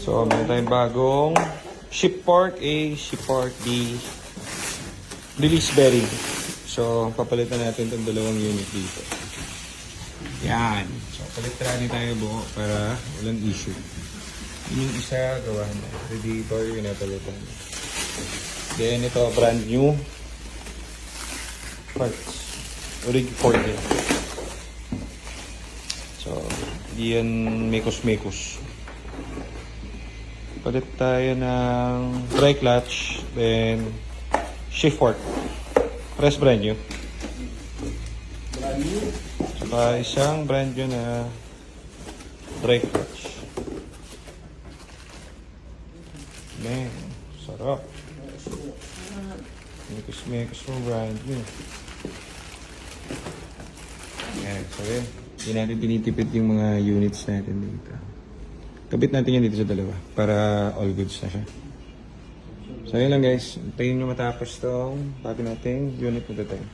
So, meron tayong bagong sheep pork A, sheep pork B, release berry. So, papalitan natin itong dalawang unit dito. Yan. So, palitrani tayo buo para walang issue. Yung isa, gawa na. Radiator, yun na palitan. Then, ito, brand new parts. Orig 40 din. So, di yan mekos-mekos. Palit tayo ng dry clutch, then shift fork. Press brand new. Saka isang brand new na dry clutch. Man, sarap. Mekos-mekos mo brand new. Yan, so yun. Hindi natin tinitipid yung mga units natin dito. Kabit natin yan dito sa dalawa para all goods na siya. So yun lang guys. Antayin nyo matapos tong bago nating unit na tayo.